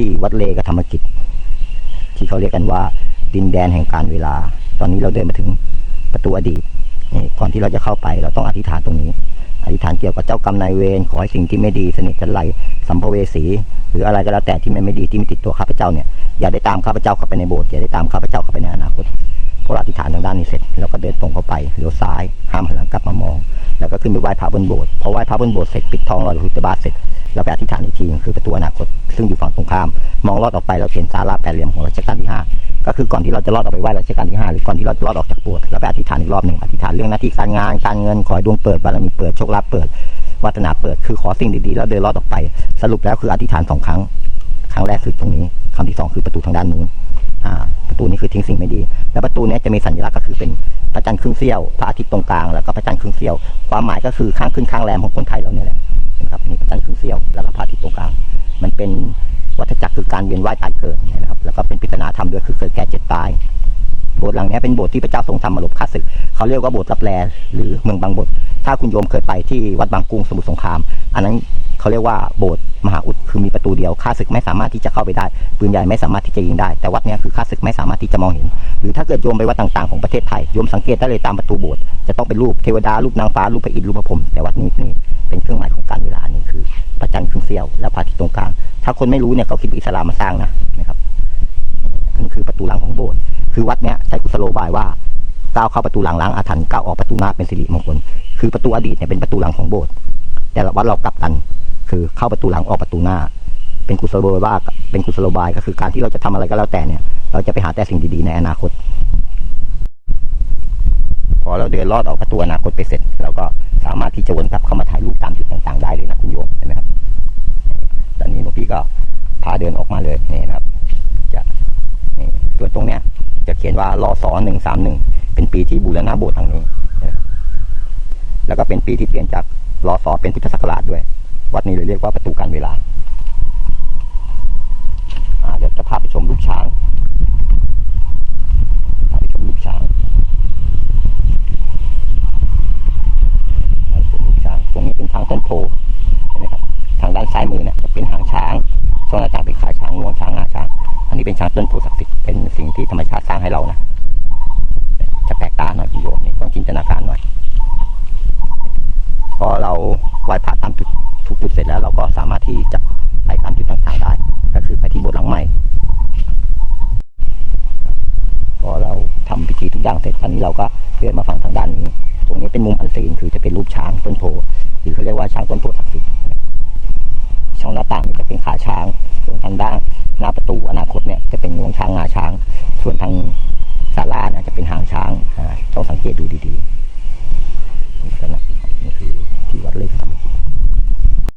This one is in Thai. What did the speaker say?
ที่วัดเลกธรรมกิจ ที่เขาเรียกกันว่า ดินแดนแห่งการเวลา ตอนนี้เราเดินมาถึงประตูอดีตนี่ก่อนที่เราจะเข้าไปเราต้องอธิษฐานตรงนี้ อธิษฐานเกี่ยวกับเจ้ากรรมนายเวรขอให้สิ่งที่ไม่ดีสนิทจันไรสัมภเวสี หรืออะไรก็แล้วแต่ที่มันไม่ดีที่มีติดตัวข้าพเจ้าเนี่ยอย่าได้ตามข้าพเจ้าเข้าไปในโบสถ์อย่าได้ตามข้าพเจ้าเข้าไปในอนาคตพอเราอธิษฐานทางด้านนี้เสร็จเราก็เดินตรงเข้าไปเลี้ยวซ้ายห้ามหันหลังกลับมามอง ขึ้นไปไหว้พระบนโบสถ์พอไหว้พระบนโบสถ์เสร็จปิดทองหลอพระพุทธบาทเสร็จเราไปอธิษฐานอีกทีคือประตูอนาคต ซึ่งอยู่ฝั่งตรงข้าม มองลอดออกไปเราเห็นศาลาแปดเหลี่ยมของรัชกาลที่ห้าก็คือก่อนที่เราจะลอดออกไปไหว้รัชกาลที่ห้าหรือก่อนที่เราจะลอดออกจากโบสถ์เราไปอธิษฐานอีกรอบหนึ่งอธิษฐานเรื่องหน้าที่การงานการเงินขอให้ดวงเปิดบารมีเปิดโชคลาภเปิดวาสนาเปิดคือขอสิ่งดีๆแล้วเดินลอดออกไป สรุปแล้วคืออธิษฐานสองครั้ง ครั้งแรกคือตรงนี้ครั้งที่สองคือประตูทางด้านนู้นประตูนี้คือทิ้งสิ่งไม่ดี แล้วประตูนี้จะมีสัญลักษณ์ก็คือเป็น พระจันทร์ครึ่งเสี้ยวพระอาทิตย์ตรงกลางแล้วก็พระจันทร์ครึ่งเสี้ยว ความหมายก็คือข้างขึ้นข้างแรมของคนไทยเราเนี่ยแหละนะครับนี่พระจันทร์ครึ่งเสี้ยวแล้วก็พระอาทิตย์ตรงกลาง มันเป็นวัฏจักรคือการเวียนว่ายตายเกิดนะครับ แล้วก็เป็นปริศนาธรรมด้วยคือเกิดแก่เจ็บตาย โบสถ์หลังนี้เป็นโบสถ์ที่พระเจ้าทรงทำมาหลบข้าศึกเขาเรียกว่าโบสถ์รับแลหรือเมืองบางบท ถ้าคุณโยมเคยไปที่วัดบางกุ้งสมุทรสงคราม อันนั้นเขาเรียกว่าโบสถ์มหาอุดคือมีประตูเดียวข้าศึกไม่สามารถที่จะเข้าไปได้ปืนใหญ่ไม่สามารถที่จะยิงได้ แต่วัดนี้คือข้าศึกไม่สามารถที่จะมองเห็น หรือถ้าเกิดโยมไปวัดต่างๆของประเทศไทยโยมสังเกตได้เลยตามประตูโบสถ์จะต้องเป็นรูปเทวดารูปนางฟ้ารูปพระอินทร์รูปพระพรหมแต่วัดนี้นี่เป็นเครื่องหมายของการเวลานี่คือพระจันทร์ครึ่งเสี้ยวและพระอาทิตย์ตรงกลางถ้าคนไม่รู้เนี่ยเขาคิดอิสลามมาสร้างนะนะครับนี่คือประตูหลังของโบสถ์ คือวัดเนี้ยใช้กุศโลบายว่าก้าวเข้าประตูหลังล้างอาถรรพ์ก้าวออกประตูหน้าเป็นสิริมงคล คือประตูอดีตเนี่ยเป็นประตูหลังของโบสถ์แต่ละวัดเรากลับกัน คือเข้าประตูหลังออกประตูหน้า เป็นกุศโลบายว่าเป็นกุศโลบายก็คือการที่เราจะทำอะไรก็แล้วแต่เนี่ย เราจะไปหาแต่สิ่งดีๆในอนาคต พอเราเดินลอดออกประตูอนาคตไปเสร็จเราก็สามารถที่จะวนกลับเข้ามาถ่ายรูปตามจุดต่างๆได้เลยนะคุณโยมเห็นไหมครับ ตอนนี้หลวงพี่ก็พาเดินออกมาเลยนี่นะครับจะนี่ตัวตรงเนี้ย จะเขียนว่ารอสอหนึ่งสามหนึ่งเป็นปีที่บูรณะโบสถ์ทางนี้ แล้วก็เป็นปีที่เปลี่ยนจากรอสอเป็นพุทธศักราชด้วย วัดนี้เลยเรียกว่าประตูการเวลาเดี๋ยวจะพาไปชมลูกช้างพาไปชมลูกช้างชมลูกช้าง ตรงนี้เป็นทางต้นโพเห็นไหมครับ ทางด้านซ้ายมือเนี่ยจะเป็นหางช้างช่วงอาจารย์เป็นขาช้างงวงช้างงาช้าง เป็นช้างต้นโพศักดิ์สิทธิ์เป็นสิ่งที่ธรรมชาติสร้างให้เรานะจะแปลกตาหน่อยโยมนี่ต้องจินตนาการหน่อยพอเราไหว้พระตามจุดทุกจุดเสร็จแล้วเราก็สามารถที่จะไปตามจุดต่างๆได้ ก็คือไปที่โบสถ์หลังใหม่พอเราทำพิธีทุกอย่างเสร็จตอนนี้เราก็เดินมาฝั่งทางด้านนี้ ตรงนี้เป็นมุมอันซีนคือจะเป็นรูปช้างต้นโพหรือเขาเรียกว่าช้างต้นโพศักดิ์สิทธิ์ช่องหน้าต่างจะเป็นขาช้างส่วนทางด้าน หน้าประตูอนาคตเนี่ยจะเป็นงวงช้างงาช้าง ส่วนทางสาราเนี่ยจะเป็นหางช้างต้องสังเกตดูดีๆนี่คือที่วัดเลขสาม